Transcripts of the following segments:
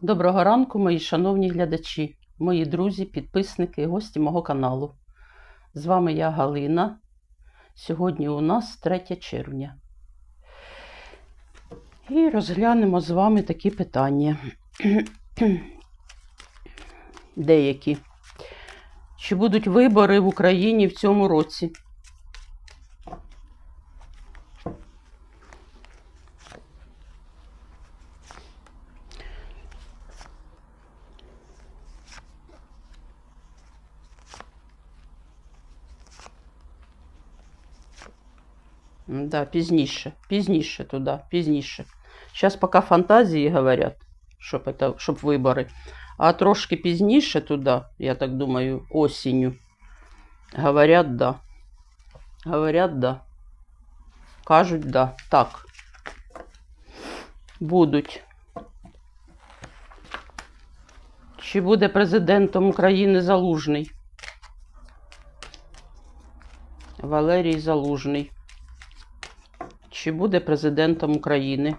Доброго ранку, мої шановні глядачі, мої друзі, підписники гості мого каналу. З вами я Галина. Сьогодні у нас 3 червня. І розглянемо з вами такі питання. Деякі. Чи будуть вибори в Україні в цьому році? Да, пізніше, пізніше туди, пізніше. Зараз поки фантазії говорять, щоб, это, щоб вибори. А трошки пізніше туди, я так думаю, осінню. Говорять, да. Говорять, да. Кажуть, да. Так. Будуть. Чи буде президентом України Залужний? Валерій Залужний. Чи буде президентом України?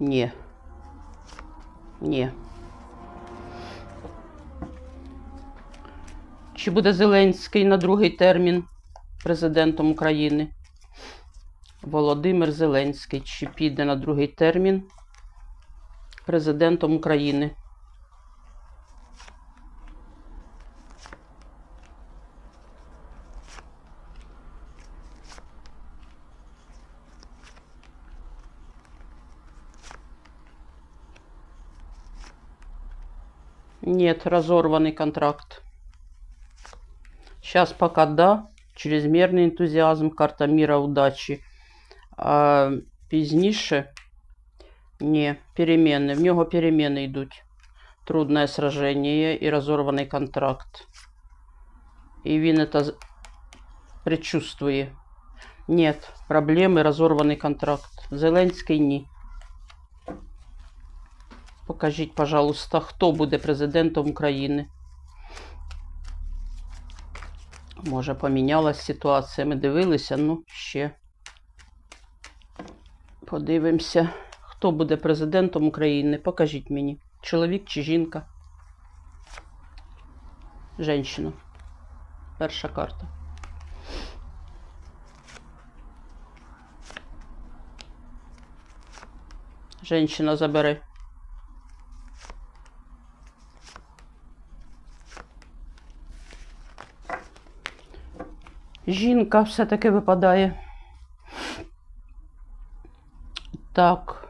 Ні. Ні. Чи буде Зеленський на другий термін президентом України? Володимир Зеленський. Чи піде на другий термін президентом України? Нет, разорванный контракт. Сейчас пока да, чрезмерний ентузіазм, карта міра удачі. А пізніше ні, переміни. В нього переміни йдуть. Трудне сраження і розорваний контракт. І він це з- предчувствує. Нет, проблеми, розорваний контракт. Зеленський ні. Покажіть, пожалуйста, хто буде президентом України. Може, помінялась ситуація. Ми дивилися, ну ще. Подивимося, хто буде президентом України. Покажіть мені. Чоловік чи жінка? Женщина. Перша карта. Женщина забере. Жінка все-таки випадає. Так,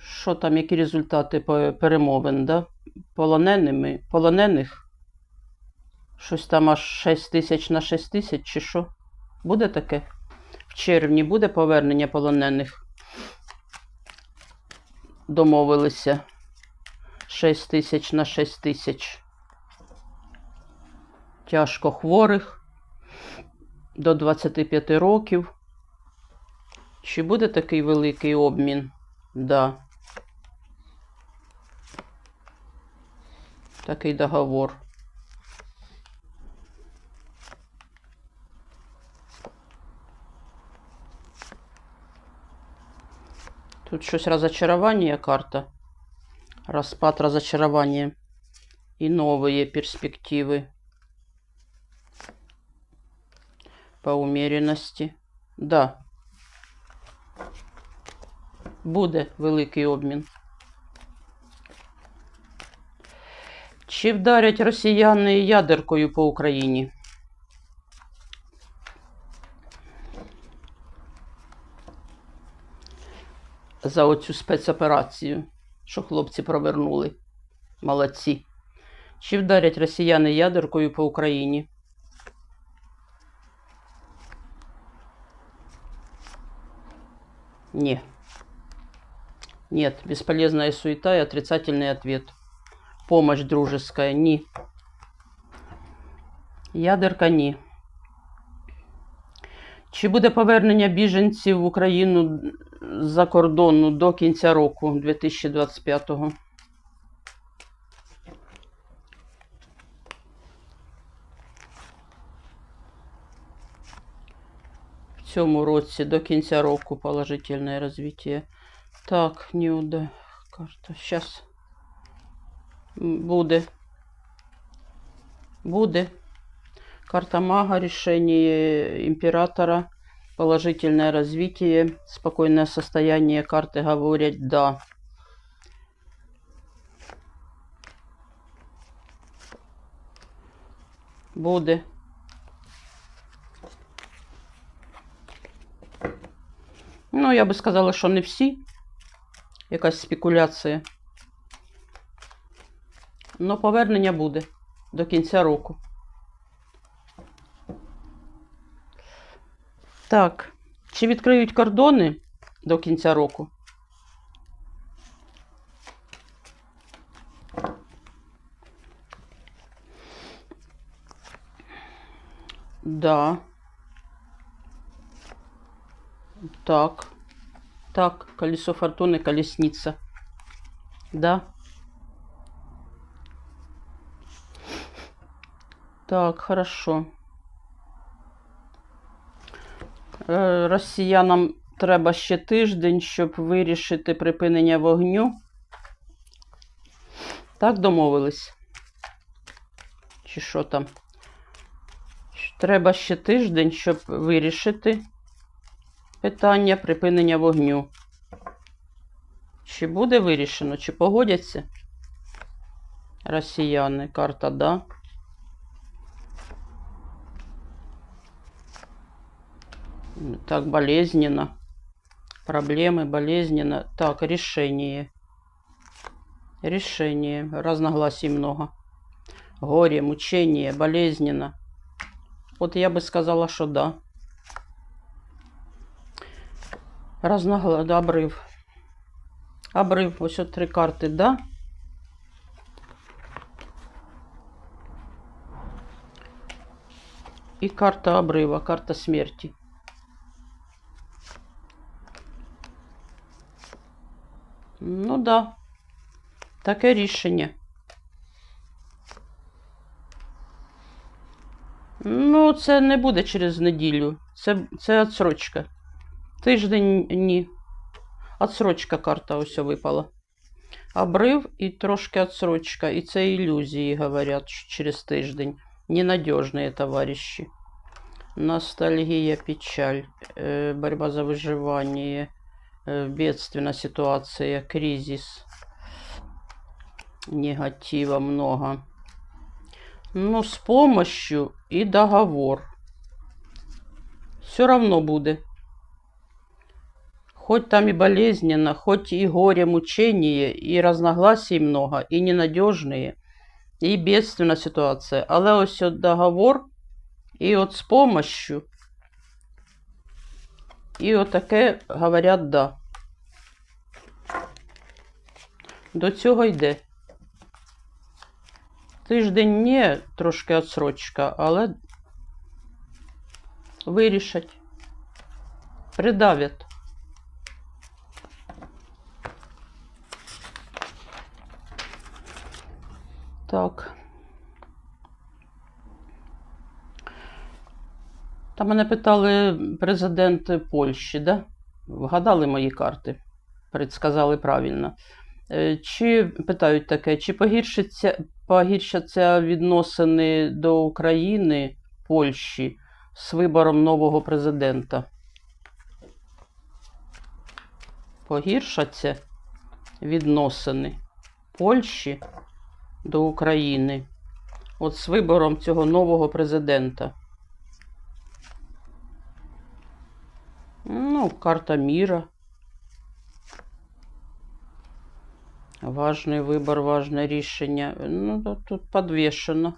що там, які результати перемовин, да? Полоненими, полонених? Щось там аж 6 тисяч на 6 тисяч, чи що? Буде таке? В червні буде повернення полонених? Домовилися. 6 тисяч на 6 тисяч. Тяжко хворих до 25 років. Чи буде такий великий обмін? Да. Такий договор. Тут щось розочарування карта. Розпад розочарування. І нові перспективи. По умеренности. Да. Буде великий обмін. Чи вдарять росіяни ядеркою по Україні? За оцю спецоперацію, що хлопці провернули. Молодці. Чи вдарять росіяни ядеркою по Україні? Не. Нет, бесполезная суета и отрицательный ответ. Помощь дружеская. Ни. Ядерка ні. Чи буде повернення біженців в Україну з-за кордону до кінця року 2025-го? Цьому році до кінця року положительне розвиття. Так, Нюда. Карта. Сейчас. Буде. Буде. Карта мага, решение императора, положительное развитие, спокойное состояние карты говорят «да». Буде. Ну, я би сказала, що не всі. Якась спекуляція. Но повернення буде до кінця року. Так, чи відкриють кордони до кінця року? Да. Так. Так, колесо фортуны, колесница. Да. Так, хорошо. Е, Росіянам треба ще тиждень, щоб вирішити припинення вогню. Так домовились? Чи що там? Треба ще тиждень, щоб вирішити питання припинення вогню. Чи буде вирішено, чи погодяться росіяни? Карта да. Так, болезненно. Проблемы, болезненно. Так, решение. Решение. Разногласий много. Горе, мучение, болезненно. Вот я бы сказала, что да. Разногласий, да, обрив. Обрив. Ось от три карти, да. І карта обрива, карта смерті. Ну да. Таке рішення. Ну, це не буде через неділю. Це, це отсрочка. Тиждень ні. Отсрочка карта ось випала. Обрив і трошки отсрочка. І це ілюзії, говорять, що через тиждень. Ненадежные товарищи. Ностальгия, печаль, э, борьба за выживание, э, бедственная ситуация, кризис. Негатива много. Ну, с помощью и договор. Все равно будет. Хоть там и болезненно, хоть и горе, мучение, и разногласий много, и ненадежные, і бедственна ситуація. Але ось от договор, і от з помощью, і отаке говорять да. До цього йде. Тиждень не трошки отсрочка, але вирішать. Придавять. Так. Там мене питали президент Польщі, да? Вгадали мої карти, предсказали правильно. Е, Чи питають таке, чи погіршаться, погіршаться відносини до України Польщі з вибором нового президента? Погіршаться відносини Польщі до України. От з вибором цього нового президента. Ну, карта мира. Важный выбор, важное решение. Ну, тут- тут подвешено.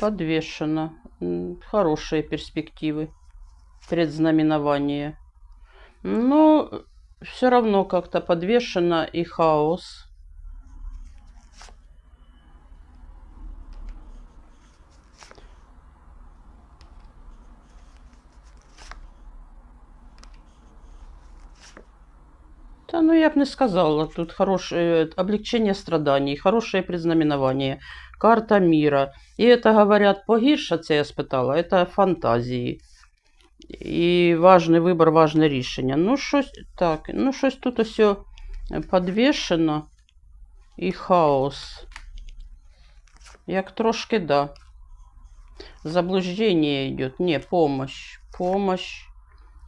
Подвешено. М, Хорошие перспективы. Предзнаменование. Но все равно как-то подвешено и хаос. Да, ну я бы не сказала. Тут хорошее облегчение страданий, хорошее предзнаменование, карта мира. И это, говорят, погіршаться, я спитала, это фантазии. І важний вибір, важне рішення. Ну, щось так, ну, щось тут ось підвішено і хаос. Як трошки, да. Заблуждение идет. Не, помощь. Помощь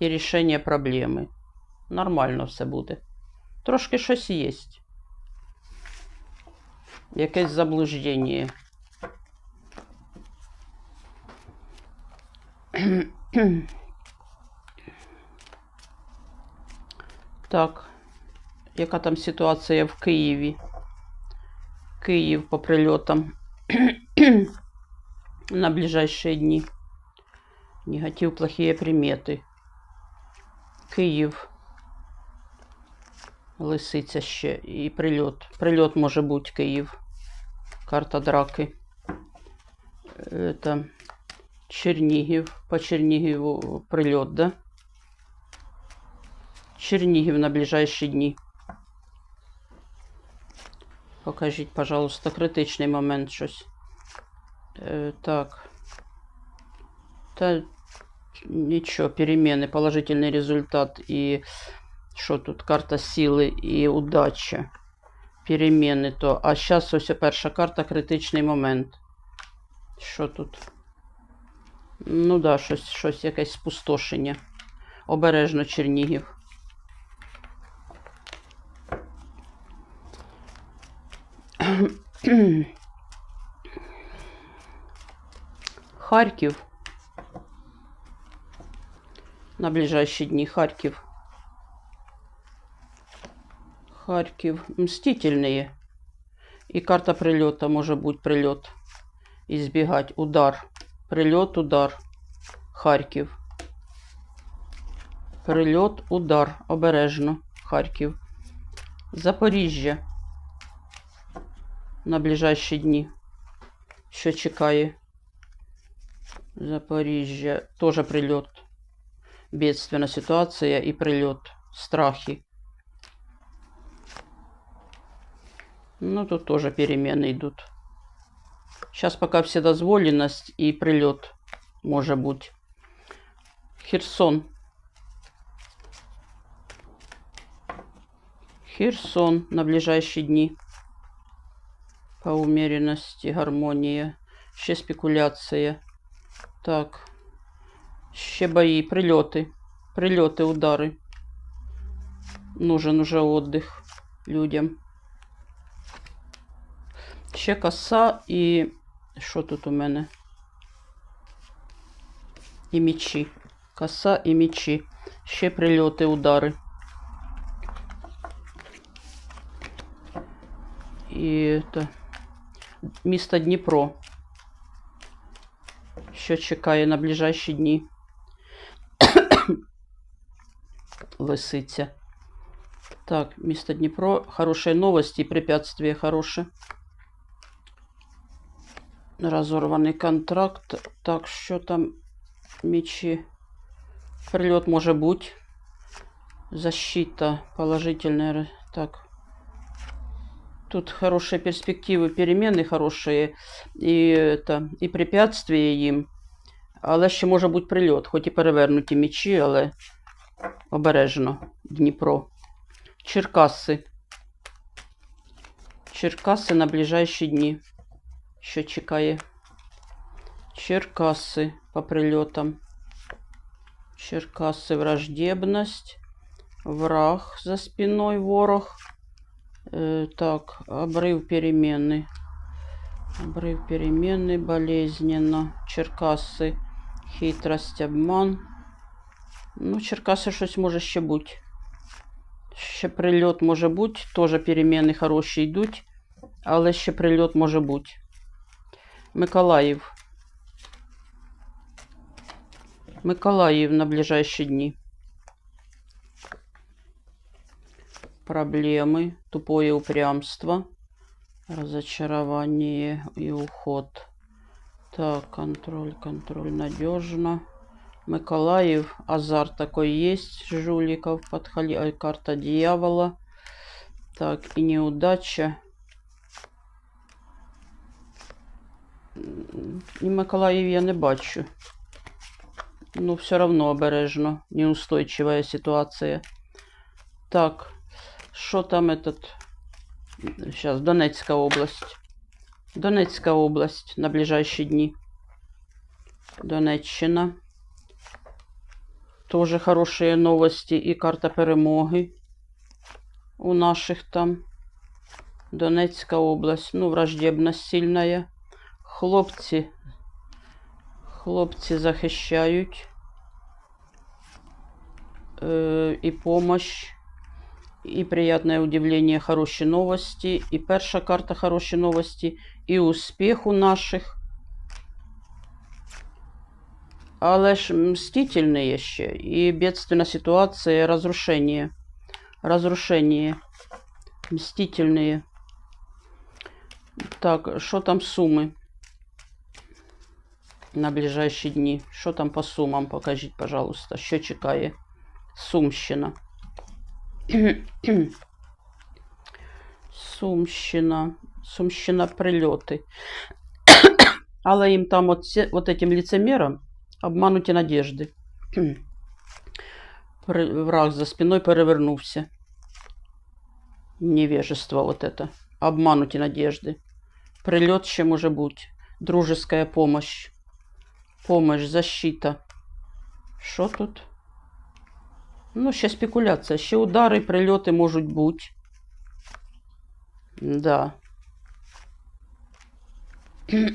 і рішення проблеми. Нормально все буде. Трошки щось є. Якесь заблуждення. Так, яка там ситуація в Києві? Київ по прильотам на ближайшие дни. Негатив, плохие приметы. Київ. Лисиця ще і прильот. Прильот може бути Київ. Карта драки. Это Чернігів. По Чернігіву прильот, да? Чернігів на ближайші дні. Покажіть, пожалуйста, критичний момент щось. Е, так. Та нічого, перемены, положительний результат і що тут? Карта сили і удача. Переміни то. А зараз ось перша карта критичний момент. Що тут? Ну да, щось, щось якесь спустошення. Обережно Чернігів. Харків. На ближайшие дни Харьков. Харьков. Мстительные. И карта прилета может быть прилет. Избегать. Удар. Прилет, удар. Харків. Прильот, удар. Обережно. Харків. Запоріжжя. На ближайші дні. Що чекає? Запоріжжя. Тоже прильот. Бедственная ситуация и прилет. Страхи. Ну, тут тоже перемены идут. Сейчас пока вседозволенность и прилет может быть. Херсон. Херсон на ближайшие дни. По умеренности, гармония. Ще спекуляция. Так. Ще бої, прильоти. Прильоти, удари. Нужен уже отдих людям. Ще коса і. Що тут у мене? І мічі. Коса і мічі. Ще прильоти, удари. І це. Місто Дніпро. Що чекає на ближайші дні? Лисиця. Так, місто Дніпро. Хорошие новости, препятствия хорошие Разорваний контракт. Так, що там мечи? Прилет може бути. Защита положительная. Так. Тут хорошие перспективы, перемены хорошие. І, это, і препятствия їм. Але ще може бути прильот, хоч і перевернуті мечі, але обережно. Дніпро. Черкаси. Черкаси на ближайші дні. Що чекає? Черкаси по прильотам. Черкаси враждебность. Враг за спиной ворог. Э, так, обрыв перемены. Обрыв перемены болезненно. Черкаси. Хитрость, обман. Ну, Черкаси щось може ще бути. Ще прильот може бути. Теж переміни хороші йдуть. Але ще прильот може бути. Миколаїв. Миколаїв на ближайші дні. Проблемы, тупое упрямство, разочарование и уход. Так, контроль, контроль, надежно. Миколаев, азарт такой есть, жуликов, подхали, ай, карта дьявола. Так, и неудача. І Миколаїв я не бачу. Ну, все равно обережно. Неустойчивая ситуация. Так, что там этот... Сейчас, Донецкая область. Донецкая область на ближайшие дни. Донеччина. Тоже хорошие новости и карта перемоги у наших там. Донецкая область. Ну, враждебность сильная. Хлопці. Хлопці захищають. Э, и помощь. И приятное удивление, хорошие новости. И перша карта хорошие новости. И успех у наших. Але ж мстительные ще. И бедственная ситуация, разрушение. Разрушение. Мстительные. Так, что там суммы? На ближайші дні. Що там по сумам? Покажіть, пожалуйста. Що чекає? Сумщина. Сумщина. Сумщина прильоти. Але їм там от, ці- от этим лицемерам обмануті надежди. При- Враг за спиною перевернувся. Невежество вот это. Обмануті надежди. Прильот ще може бути. Дружеская помощь. Помощь, защита. Що тут? Ну, ще спекуляція. Ще удари, прильоти можуть бути. Да.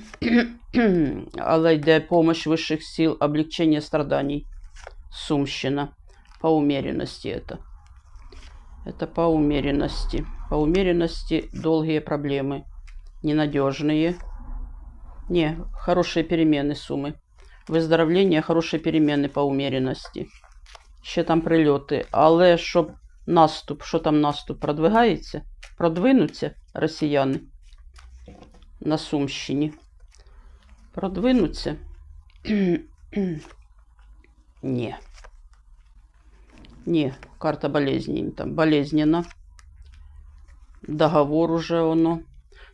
Але йде помощь вищих сил, облегчення страданий. Сумщина. По умеренности это. Это по умеренности. По умеренности долгие проблемы. Ненадежные. Не, хорошие перемены суммы. Виздоровлення, хороші переміни по умеренности. Ще там прильоти. Але щоб наступ, що там наступ, продвигається? Продвинуться росіяни на Сумщині. Продвинуться? Ні. Ні, карта болезни. Там болезненно. Договор уже оно.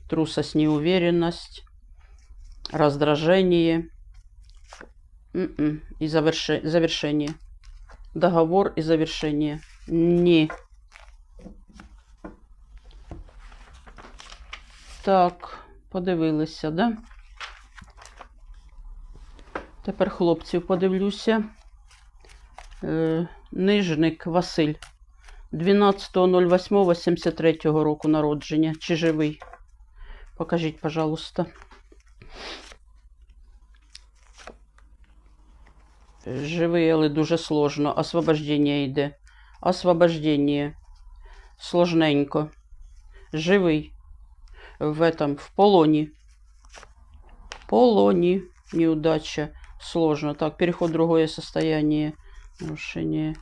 Трусость, неуверенность. Раздражение. И заверше- завершение. Договор и завершение. Ні. Так, подивилися, да? Тепер хлопців подивлюся. Е, Нижник Василь. 12.08.73 року народження. Чи живий? Покажіть, пожалуйста. Живий, але дуже сложно. Освобождення йде. Освобождення. Сложненько. Живий. В этом, в полоні. Полоні. Неудача. Сложно. Так, переход в другое состояние. Нарушение.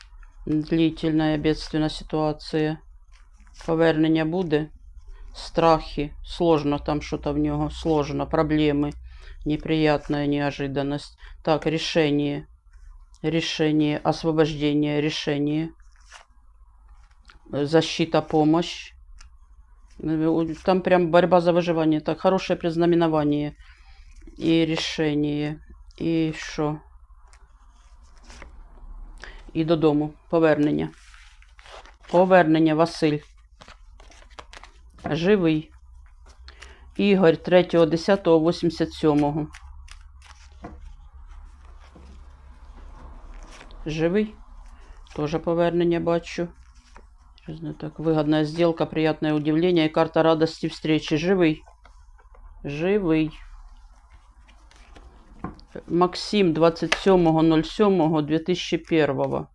Длительная бедственная ситуація. Повернення буде. Страхи. Сложно там что-то в нього. Сложно. Проблемы. Неприятная неожиданность. Так, решение. Решение. Освобождение. Решение. Защита, помощь. Э, Там прям борьба за выживание. Так, хорошее предзнаменование. И решение. І що? І додому. Повернення. Повернення, Василь. Живий. Ігор 3.10.87. Живий. Тоже повернення бачу. Щось не Так, выгодная сделка, приятное удивление и карта радости встречи. Живый. Живый. Максим 27.07.2001.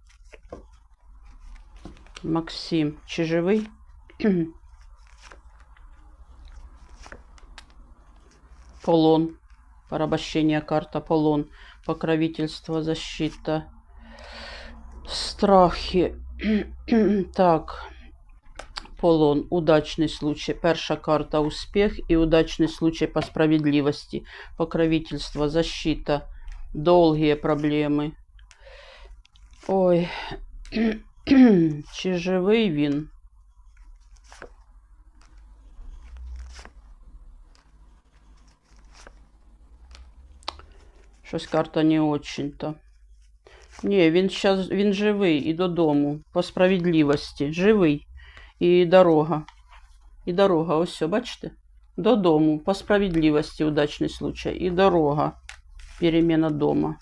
Максим, чи живий? Полон. Порабощение карта полон. Покровительство, защита. Страхи. так. Полон. Удачный случай. Перша карта успех и удачный случай по справедливости. Покровительство, защита. Долгие проблемы. Ой. Чи живий він? Щось карта не очень-то. Ні, він щас, він живий і додому. По справедливості. Живий. І дорога. І дорога, ось все, бачите? Додому. По справедливості удачний случай. І дорога. Перемена дома.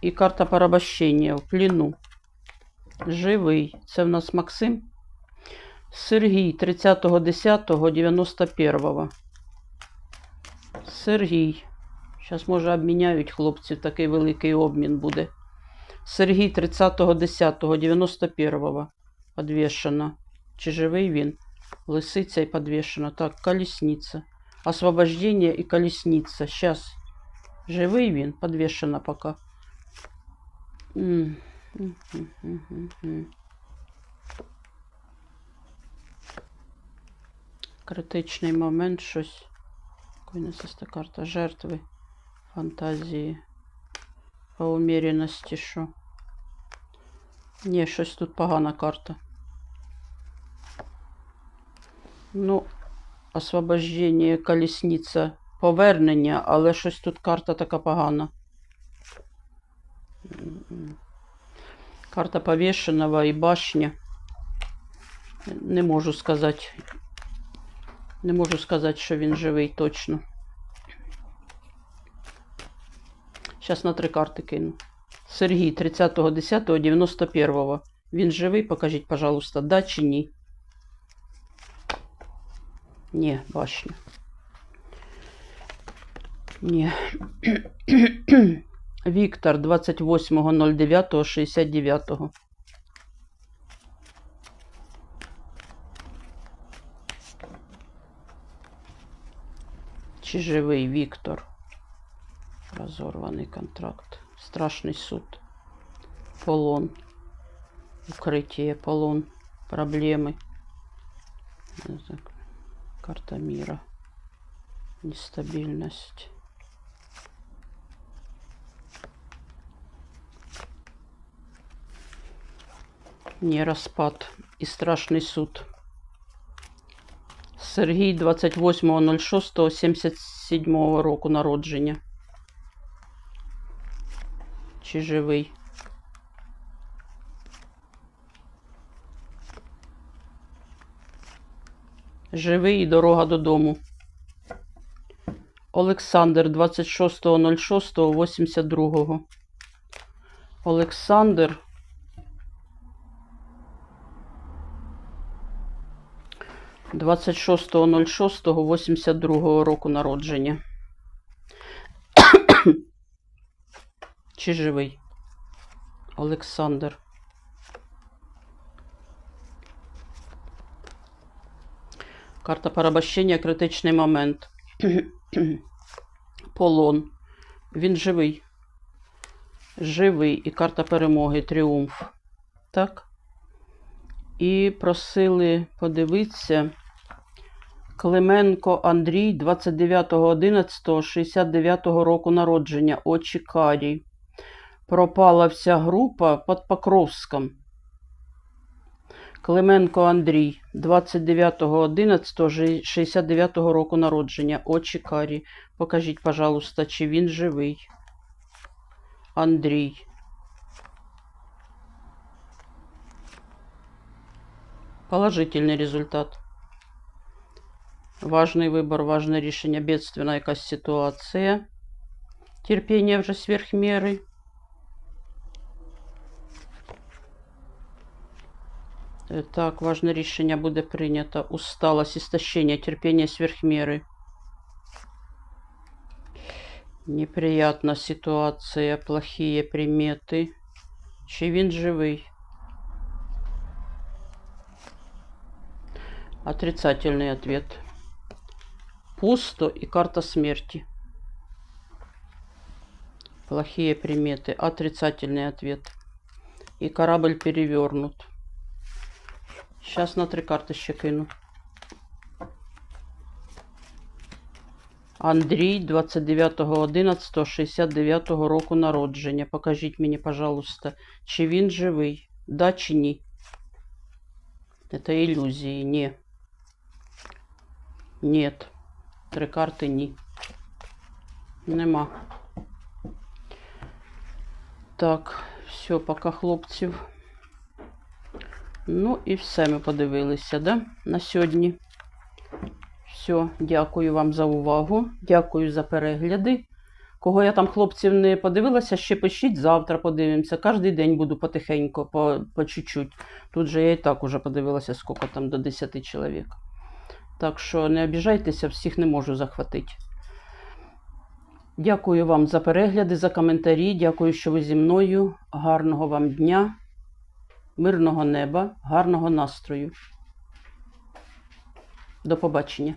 І карта порабощення в плену. Живий. Це в нас Максим. Сергій 30.10.91. Сергій. Зараз, може, обміняють хлопці, такий великий обмін буде. Сергій 30.10.91. Подвішена. Чи живий він? Лисиця і подвішена. Так, колесниця. Освобождение і колесниця. Сейчас. Живий він? Подвішена пока. Критичний момент, щось. Койнесиста карта жертви, фантазії, по уміряності, що. Ні, щось тут погана карта. Ну, освобождення, колісниця, повернення, але щось тут карта така погана. Карта повішеного і башня. Не можу сказати. Не можу сказати, що він живий точно. Зараз на три карти кину. Сергій 30.10.91. Він живий, покажіть, пожалуйста, да чи ні. Ні, башня. Ні. Віктор 28.09.69. Чи живий Віктор? Розорваний контракт. Страшний суд. Полон. Укриття, полон. Проблеми. Так. Карта мира. Нестабильность. Не розпад і страшний суд. Сергій 28.06.77 року народження. Чи живий? Живий і дорога додому. Олександр 26.06.82. Олександр. Двадцять шостого року народження. Чи живий? Олександр. Карта порабощення, критичний момент. Полон. Він живий. Живий. І карта перемоги, тріумф. Так. І просили подивитися. Клименко Андрій 29.11.69 року народження. Очі Карі. Пропала вся група під Покровском. Клименко Андрій, 29.11.69 року народження. Очі Карі. Покажіть, пожалуйста, чи він живий. Андрій. Положительний результат. Важний вибор, важне рішення, бедственна якась ситуація. Терпіння вже сверх міри. Так, важне рішення буде прийнято. Усталость, істощення, терпіння сверхміри. Неприятна ситуація, плохие примети. Чи він живий? Отрицательный ответ. Пусто и карта смерти. Плохие приметы. Отрицательный ответ. И корабль перевернут. Сейчас на три карти ще кину. Андрій 29.11.69 року народження. Покажіть мені, пожалуйста, чи він живий? Да чи ні? Це ілюзії, ні. Нет. Три карти ні. Нема. Так, Все, пока хлопців. Ну і все ми подивилися, да? На сьогодні. Все, дякую вам за увагу. Дякую за перегляди. Кого я там хлопців не подивилася, ще пишіть, завтра подивимося. Кожний день буду потихеньку, по, по чуть-чуть. Тут же я і так уже подивилася, скільки там до 10 чоловік. Так що не обіжайтеся, всіх не можу захватити. Дякую вам за перегляди, за коментарі. Дякую, що ви зі мною. Гарного вам дня, мирного неба, гарного настрою. До побачення.